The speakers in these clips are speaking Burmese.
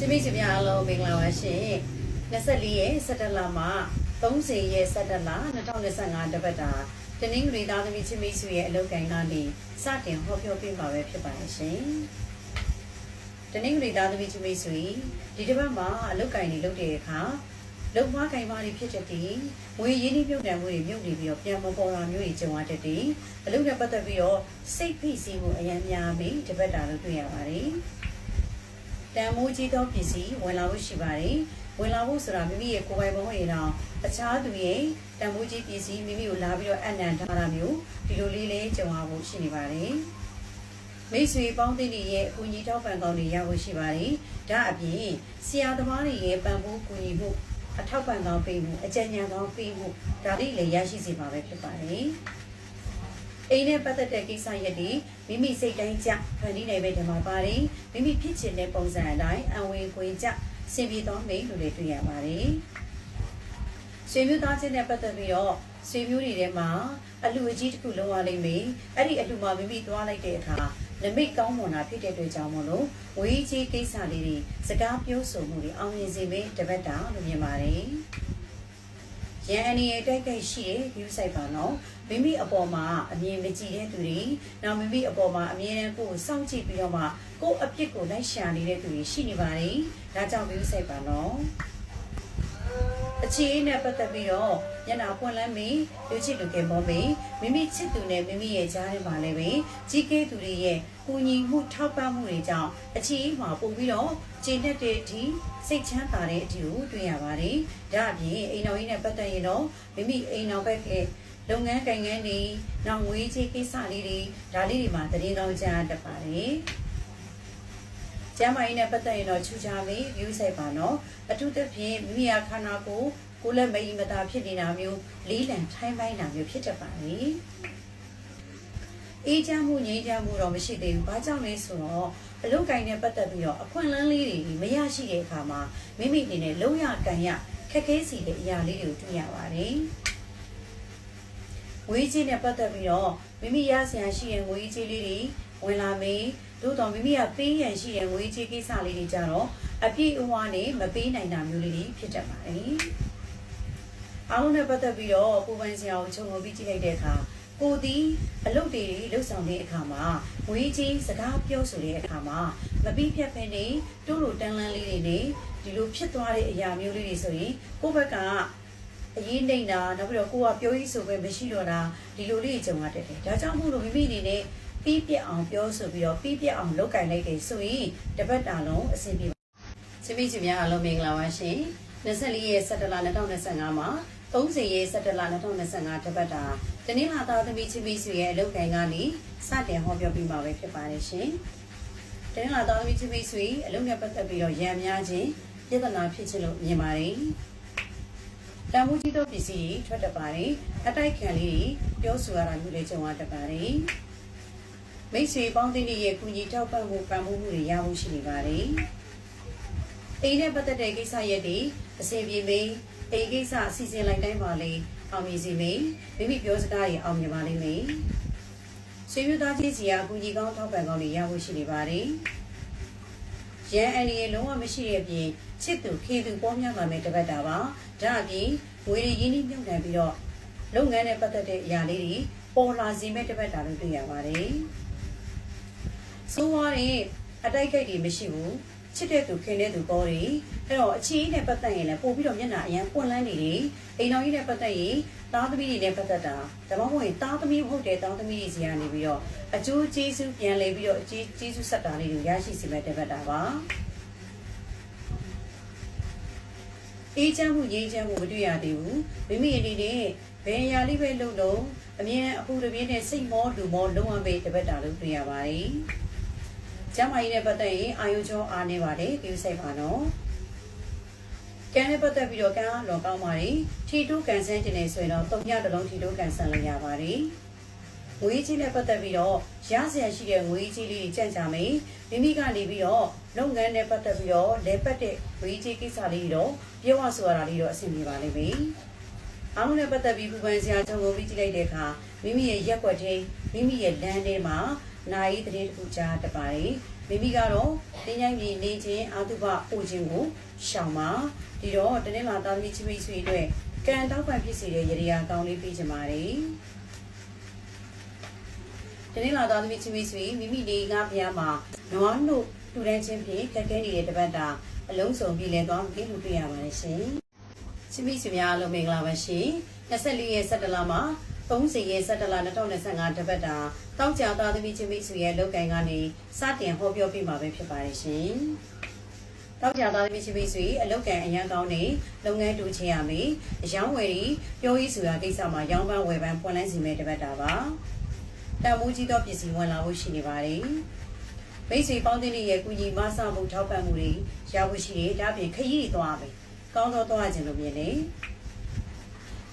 ရှင်မိတ်ဆွေများအားလုံးမင်္ဂလာပါရှင်24ရက်17လမှ30ရက်17လ2025တပတ်တာတနင်္ဂနွေသားသမီးချင်းမိတ်ဆွေရဲ့အလုပ်ကိုင်ကနေစတင်ဟောပြောပေးမှာပဲဖြစ်ပါတယ်ရှင်တနင်္ဂနွေသားသမီးချင်းမိတ်ဆွေဒီတစ်ပတ်မှာအလုပ်ကိုင်နေလုပ်တဲ့အခါလုံမကိုင်ပါတွေဖြစ်တဲ့တည်းငွေရင်းနှီးမြုပ်နှံမှုတွေမြုပ်နေပြီးတော့ပြန်မပေါ်တာမျိုးတွေကြုံရတဲ့တည်းအလုပ်နဲ့ပတ်သက်ပြီးတော့စိတ်ဖိစီးမှုအများများပြီးတပတ်တာလို့တွေ့ရပါတယ် တန်မိုးကြီးသောပစ္စည်းဝင်လာဖို့ရှိပါတယ်။ဝင်လာဖို့ဆိုတာမိမိရဲ့ကိုယ်ပိုင်ဘုံရဲ့တော့အခြားသူရဲ့တန်မိုးကြီးပစ္စည်းမိမိကိုလာပြီးတော့အနံထားတာမျိုးဒီလိုလေးလေးကြုံရဖို့ရှိနေပါတယ်။မိတ်ဆွေပေါင်းသင်းတွေရဲ့အကူအညီထောက်ပံ့ကောင်းတွေရဖို့ရှိပါတယ်။ဒါအပြင်ဆရာသမားတွေရဲ့ပံ့ပိုးကူညီမှုအထောက်ပံ့ကောင်းပေးမှုအကြံဉာဏ်ကောင်းပေးမှုဒါတွေလည်းရရှိစေပါပဲဖြစ်ပါတယ်။ အိမ်နဲ့ပတ်သက်တဲ့ကိစ္စရပ်တွေမိမိစိတ်တိုင်းကြဖန်တီးနိုင်ပဲဒီမှာပါတယ်မိမိဖြစ်ချင်တဲ့ပုံစံအတိုင်းအဝင်ခွင်ကြဆင်ပြေသွားမယ်လို့လည်းတွေ့ရပါတယ်ဆွေမျိုးသားချင်းနဲ့ပတ်သက်ပြီးတော့ဆွေမျိုးတွေထဲမှာအလူအကြီးတစ်ခုလုံးရလိမ့်မယ်အဲ့ဒီအလူမှာမိမိသွားလိုက်တဲ့အခါနမိတ်ကောင်းမွန်တာဖြစ်တဲ့အတွက်ကြောင့်မလို့ဝေးကြီးကိစ္စလေးတွေစကားပြောဆိုမှုတွေအောင်မြင်စေမယ်တပတ်တာလို့မြင်ပါတယ် ရန်အနေရဲ့တိုက်ခိုက်ရှိတဲ့ view site ပါနော်မိမိအပေါ်မှာအမြင်မကြည့်တဲ့သူတွေနောက်မိမိအပေါ်မှာအမြင်နဲ့ကိုယ်ကိုစောင့်ကြည့်ပြီးတော့မှကိုယ်အပြစ်ကိုလိုက်ရှာနေတဲ့သူတွေရှိနေပါတယ်ဒါကြောင့် view site ပါနော် အခြေအနေနဲ့ပတ်သက်ပြီးတော့ညနာပွင့်လန်းမီလူချစ်လူကဲပေါ်မီမိမိချစ်သူနဲ့မိမိရဲ့ကြားထဲမှာလည်းပဲကြီးကဲသူတွေရဲ့ကူညီမှုထောက်ပံ့မှုတွေကြောင့်အခြေအနေမှာပို့ပြီးတော့ကျင့်တတ်တဲ့အထိစိတ်ချမ်းသာတဲ့အထိကိုတွေ့ရပါတယ်ဒါအပြင်အိမ်တော်ကြီးနဲ့ပတ်သက်ရင်တော့မိမိအိမ်တော်ဘက်ကလုပ်ငန်းကိုင်ငန်းတွေနောက်ငွေချေးကိစ္စလေးတွေဒါလေးတွေမှာတရင်ကောင်းကြားတတ်ပါတယ် ကျမ်းမာရေးနဲ့ပတ်သက်ရင်တော့ချူချာမေး view site ပါနော်အထူးသဖြင့်မိမိရဲ့ခန္ဓာကိုယ်ကိုယ်လက်မအီမသာဖြစ်နေတာမျိုးလေးလံထိုင်းပိုင်းတာမျိုးဖြစ်တတ်ပါတယ်အေးချမ်းမှုငြိမ်းချမ်းမှုတော့မရှိသေးဘူး။ဘာကြောင့်လဲဆိုတော့အလုတ်ကင်နဲ့ပတ်သက်ပြီးတော့အခွင့်အလမ်းလေးတွေမရရှိတဲ့အခါမှာမိမိအနေနဲ့လုံးရကန်ရခက်ခဲစီတဲ့အရာလေးတွေကိုတွေ့ရပါတယ်။ဝေးကြီးနဲ့ပတ်သက်ပြီးတော့မိမိရဆရာရှိတဲ့ငွေကြီးလေးတွေ ဝင်လာမေးသို့တော်မိမိကပေးရန်ရှိတဲ့ငွေကြီးကိစ္စလေးတွေကြတော့အပြည့်အဝနဲ့မပေးနိုင်တာမျိုးလေးတွေဖြစ်တတ်ပါတယ်။အားလုံးနဲ့ပတ်သက်ပြီးတော့ပူပန်ဆရာကိုခြုံငုံပြီးကြည့်လိုက်တဲ့အခါကိုသည်အလုပ်တွေလှုပ်ဆောင်တဲ့အခါမှာငွေကြီးစကားပြောဆိုတဲ့အခါမှာမပြီးဖြတ်ဖက်နေတိုးလိုတန်းလန်းလေးတွေနဲ့ဒီလိုဖြစ်သွားတဲ့အရာမျိုးလေးတွေဆိုရင်ကိုယ့်ဘက်ကအရေးနေတာနောက်ပြီးတော့ကိုကပြောရေးဆိုပဲမရှိတော့တာဒီလိုလေးကြုံရတတ်တယ်ဒါကြောင့်မို့လို့မိမိအနေနဲ့ ပြီးပြတ်အောင်ပြောဆိုပြီးတော့ပြီးပြတ်အောင်လုပ်ကင်လိုက်တယ်ဆိုရင်တပတ်တာလုံးအဆင်ပြေပါချင်းမိချင်းများအားလုံးမင်္ဂလာပါရှင်24ရက်17လ2025မှာ30ရက်17လ2025တပတ်တာတနင်္လာသားသမီးချင်းမိဆွေရဲ့အလုပ်ကိုင်ကနေစတင်ဟောပြောပြမှာပဲဖြစ်ပါတယ်ရှင်တနင်္လာသားသမီးချင်းမိဆွေအလုပ်နဲ့ပတ်သက်ပြီးတော့ရံများခြင်းပြဿနာဖြစ်ခြင်းလို့မြင်ပါတယ်တန်မှုကြီးတို့ပစ္စည်းတွေထွက်တတ်ပါတယ်အတိုက်ခံလေးတွေပြောဆိုရတာမျိုးလေးကြုံရတတ်ပါတယ် မိတ်ဆွေပေါင်းသင်းတွေရဲ့ကူညီထောက်ပံ့မှုပံ့ပိုးမှုတွေရဖို့ရှိနေပါတယ်အိမ်နဲ့ပတ်သက်တဲ့ကိစ္စရက်တွေအစီအပြေမေးအိမ်ကိစ္စအစီအစဉ်လိုက်တိုင်းပါလေအောင်မြင်စီမေးမိမိပြောစကားတွေအောင်မြင်ပါလိမ့်မယ်ဆွေမျိုးသားချင်းစီကအကူကြီးကောင်းထောက်ပံ့ကောင်းတွေရဖို့ရှိနေပါတယ်ရန်အန်ရီလုံးဝမရှိတဲ့အပြင်ချစ်သူခေသူပေါများပါမယ်တပတ်တာပါဒါအပြင်ဝေရီရင်းနှီးမြုပ်နှံပြီးတော့လုပ်ငန်းနဲ့ပတ်သက်တဲ့အရာလေးတွေပေါ်လာစေမဲ့တပတ်တာလို့တွေ့ရပါတယ် ဆိုးွားတဲ့အတိုက်ခိုက်တွေမရှိဘူးချစ်တဲ့သူခင်တဲ့သူပေါ်တွေအဲ့တော့အချီးနဲ့ပတ်သက်ရင်လည်းပို့ပြီးတော့မျက်နှာအရန်ပွင့်လန်းနေတယ်အိမ်တော်ကြီးနဲ့ပတ်သက်ရင်သားသမီးတွေနဲ့ပတ်သက်တာဒါမှမဟုတ်ရင်သားသမီးမဟုတ်တဲ့သားသမီးတွေစီကနေပြီးတော့အကျိုးကျေးဇူးပြန်လဲပြီးတော့အကျေးကျေးဇူးဆက်တာလေးတွေရရှိစီမဲ့တပတ်တာပါအေးချမ်းမှုငြိမ်းချမ်းမှုမတွေ့ရသေးဘူးမိမိအနေနဲ့ဘယ်အရာလေးပဲလုပ်လို့အမြဲအပူတပြင်းနဲ့စိတ်မောလူမောလုံးဝပဲတပတ်တာလို့တွေ့ရပါတယ် ကျမ်းမာရေးနဲ့ပတ်သက်ရင်အာယုကျောအားနေပါတယ်ဒီစိတ်ပါနော်ကံနဲ့ပတ်သက်ပြီးတော့ကံအားလောကောင်းပါတယ်ထီတိုးကန်ဆန်းတင်နေဆိုရင်တော့တုံညတစ်လုံးထီတိုးကန်ဆန်းလို့ရပါတယ်ငွေကြီးနဲ့ပတ်သက်ပြီးတော့ရစရာရှိတဲ့ငွေကြီးလေးကြံ့ကြမယ်မိမိကနေပြီးတော့လုပ်ငန်းနဲ့ပတ်သက်ပြီးတော့လဲပတ်တဲ့ငွေကြီးကိစ္စလေးတော့ပြောရဆိုရတာလေးတော့အဆင်ပြေပါလိမ့်မယ်အားလုံးနဲ့ပတ်သက်ပြီးပူပန်စရာကြုံကုန်ပြီးကြည့်လိုက်တဲ့အခါ မိမိရဲ့ရက်ွက်ချင်းမိမိရဲ့လမ်းထဲမှာနာယီတရေတစ်ခုကြားတပါတယ်မိမိကတော့တင်းချိုင်းပြည်နေခြင်းအာတုပပို့ခြင်းကိုရှောင်ပါဒီတော့တနေ့လာသားသမီးချစ်မိတ်ဆွေအတွက်ကံတောက်ပံဖြစ်စေတဲ့ရရာကောင်းလေးပေးချင်ပါတယ်တနေ့လာသားသမီးချစ်မိတ်ဆွေမိမိနေငါဖျားမှာနွားနို့တူတန်းချင်းဖြင့်ခက်ခဲနေတဲ့တပတ်တာအလုံးစုံပြည်လည်သွားပြီလို့တွေ့ရပါတယ်ရှင်ချစ်မိတ်ဆွေများအားလုံးမင်္ဂလာပါရှင်24ရက်17လမှာ 30ရက်17လ2025တပတ်တာတောက်ကြသားသမီးချင်းမိတ်ဆွေရဲ့လောက်ကိုင်းကနေစတင်ဟောပြောပြမှာပဲဖြစ်ပါတယ်ရှင်။တောက်ကြသားသမီးချင်းမိတ်ဆွေအလောက်ကန်အရန်ကောင်းနေလုပ်ငန်းတူချင်ရမယ်။အယောင်းဝယ်ပြီးပြောရေးဆိုတာကိစ္စမှာရောင်းပန်းဝယ်ပန်းပွန်လန်းစီမဲ့တပတ်တာပါ။တန်မိုးကြီးသောပစ္စည်းဝင်လာဖို့ရှိနေပါတယ်။မိတ်ဆွေပေါင်းတဲ့ရဲ့ကုညီမဆမှုထောက်ပံ့မှုတွေရဖို့ရှိတယ်။ဒါပြင်ခရီးတွေသွားမယ်။ကောင်းသောသွားခြင်းလို့မြင်တယ်။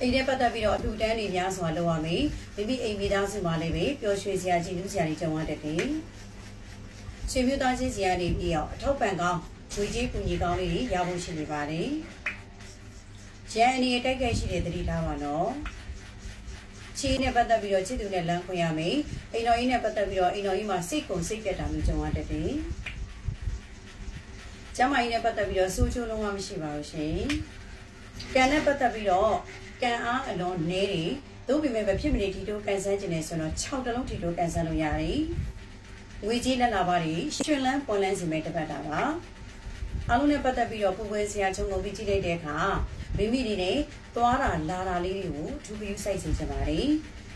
အိမ်နဲ့ပတ်သက်ပြီးတော့အထူတန်းနေများစွာလုပ်ရမယ်မိမိအိမ်မိသားစုမှာလည်းပဲပျော်ရွှင်စရာကြည်နူးစရာတွေကြုံရတတ်တယ်ဆွေမျိုးသားချင်းစရာနေပြီးတော့အထောက်ပံ့ကောင်းဝေကြီးပူညီကောင်းလေးတွေရဖို့ရှိနေပါတယ်ရန်အနေတိုက်ခိုက်ရှိတဲ့တတိထားပါနော်ချီးနဲ့ပတ်သက်ပြီးတော့ချစ်သူနဲ့လမ်းခွင့်ရမယ်အိမ်တော်ကြီးနဲ့ပတ်သက်ပြီးတော့အိမ်တော်ကြီးမှာစိတ်ကုန်စိတ်ပြတ်တာမျိုးကြုံရတတ်တယ်ကျမကြီးနဲ့ပတ်သက်ပြီးတော့စူးချိုးလုံးဝမရှိပါဘူးရှင် ကံနဲ့ပတ်သက်ပြီးတော့ကံအားအလွန်နည်းတယ်သို့ပေမဲ့မဖြစ်မနေထီတိုးကန်ဆန်းခြင်းနဲ့ဆိုတော့6တလုံးထီတိုးကန်ဆန်းလို့ရတယ်ငွေကြီးလက်လာပါတွေရှင်လန်းပွန်လန်းစီမဲ့တစ်ပတ်တာပါအားလုံးနဲ့ပတ်သက်ပြီးတော့ပူပွဲဆရာချုံကုန်ပြီးကြည့်လိုက်တဲ့အခါမိမိတွေနဲ့သွားတာလာတာလေးတွေကိုထူးပြီးစိုက်စီချင်ပါတယ်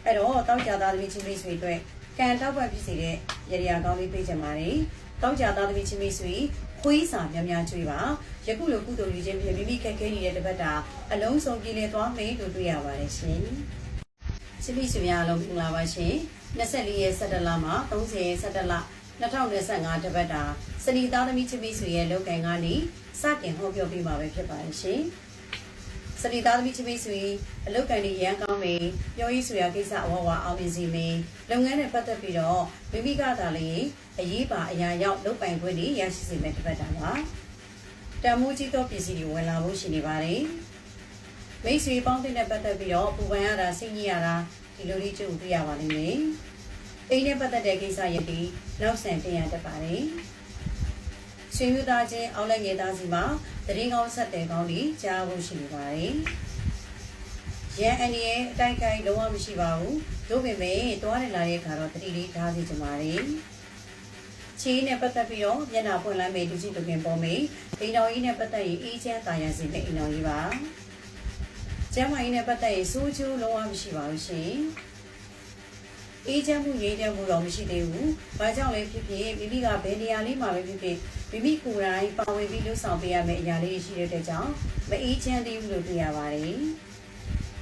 အဲ့တော့တောက်ကြသားသမီးချင်းမိတ်ဆွေအတွက်ကံတောက်ပတ်ဖြစ်စေတဲ့ရရကောင်းလေးပေးချင်ပါတယ်တောက်ကြသားသမီးချင်းမိတ်ဆွေ ခွေးစာများများကျွေးပါယခုလိုကုသိုလ်ယူခြင်းဖြင့်မိမိခက်ခဲနေတဲ့တစ်ပတ်တာအလုံးစုံပြည်လည်သွားမယ်လို့တွေ့ရပါတယ်ရှင်။စိပိစုများအလုံးမင်္ဂလာပါရှင်။24ရက်17လမှ30ရက်17လ2025တစ်ပတ်တာစနီသားသမီးချိပိစုရဲ့လောက်ကန်ကနေစတင်ဟောပြောပြမှာပဲဖြစ်ပါတယ်ရှင်။ စနီသားသမီးချိပိစုအလောက်ကန်နေရန်ကောင်းမယ်။ပြောရေးဆိုရာကိစ္စအဝဝအောင်မြင်စီမယ်။လုပ်ငန်းနဲ့ပတ်သက်ပြီးတော့မိမိကသာလေအရေးပါအရာရောက်လုပ်ပိုင်ခွင့်တွေရရှိစေမယ်တစ်ပတ်တာပါ။တံမိုးကြီးသောပစ္စည်းတွေဝင်လာဖို့ရှိနေပါတယ်။မိတ်ဆွေပေါင်းတဲ့ပတ်သက်ပြီးတော့ပူပန်ရတာစိတ်ညစ်ရတာဒီလိုလေးကြုံတွေ့ရပါလိမ့်မယ်။အိမ်နဲ့ပတ်သက်တဲ့ကိစ္စရပ်တွေနောက်ဆန်တင်ရတတ်ပါတယ်။ ဆွေမျိုးသားချင်းအောက်လက်ငယ်သားစီမှာတရင်ကောင်းဆက်တယ်ကောင်းတွေကြားဖို့ရှိနေပါတယ်။ရန်အန်ရဲ့အတိုက်ခိုက်လုံးဝမရှိပါဘူး။တို့ပေမဲ့တွားနေလာတဲ့အခါတော့တတိလေးထားစီကြပါမယ်။ချီးနဲ့ပတ်သက်ပြီးတော့မျက်နှာပွင့်လန်းမေလူကြီးတူခင်ပေါ်မေအိမ်တော်ကြီးနဲ့ပတ်သက်ရင်အေးချမ်းတာယာစီတဲ့အိမ်တော်ကြီးပါကျမ်းမာရေးနဲ့ပတ်သက်ရင်စိုးကျိုးလုံးဝမရှိပါဘူးရှင်အေးချမ်းမှုငြိမ်းချမ်းမှုတော့မရှိသေးဘူးဘာကြောင့်လဲဖြစ်ဖြစ်မိမိကဘယ်နေရာလေးမှာပဲဖြစ်ဖြစ် မိမိကိုယ်တိုင်ပါဝင်ပြီးလှုပ်ဆောင်ပေးရမယ့်အရာလေးရှိတဲ့အတွက်ကြောင့်မအေးချမ်းသေးဘူးလို့တွေ့ရပါတယ်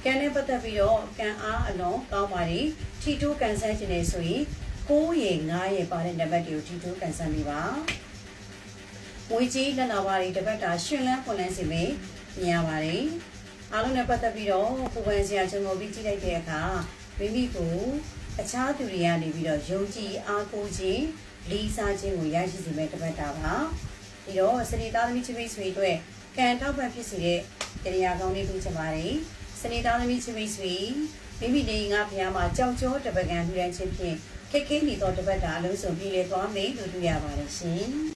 ကံနဲ့ပတ်သက်ပြီးတော့ကံအားအလွန်ကောင်းပါတယ်ထီတိုးကန်ဆန်းခြင်းနဲ့ဆိုရင်9ရေ9ရေပါတဲ့နံပါတ်တွေကိုထီတိုးကန်ဆန်းပေးပါငွေကြီးလက်နာပါတွေတပတ်တာရှင်လန်းဖွင့်လန်းစီမယ်မြင်ရပါတယ်အားလုံးနဲ့ပတ်သက်ပြီးတော့ပူပန်စရာကျွန်တော်ပြီးကြည့်လိုက်တဲ့အခါမိမိကိုအခြားသူတွေကနေပြီးတော့ယုံကြည်အားကိုးခြင်း လေးစားခြင်းကိုရရှိစေမယ့်တပတ်တာပါဒီတော့စနေသားသမီးချင်းမိတ်ဆွေတို့ကံထောက်ပံ့ဖြစ်စေတဲ့တရားကောင်းလေးပေးချင်ပါတယ်စနေသားသမီးချင်းမိတ်ဆွေမိမိနေငါဖျားမှာကြောက်ကြောတပကံလှူဒန်းခြင်းဖြင့်ခက်ခဲနေသောတပတ်တာအလုံးစုံပြည်လေသွားမယ်လို့တွေ့ရပါတယ်ရှင်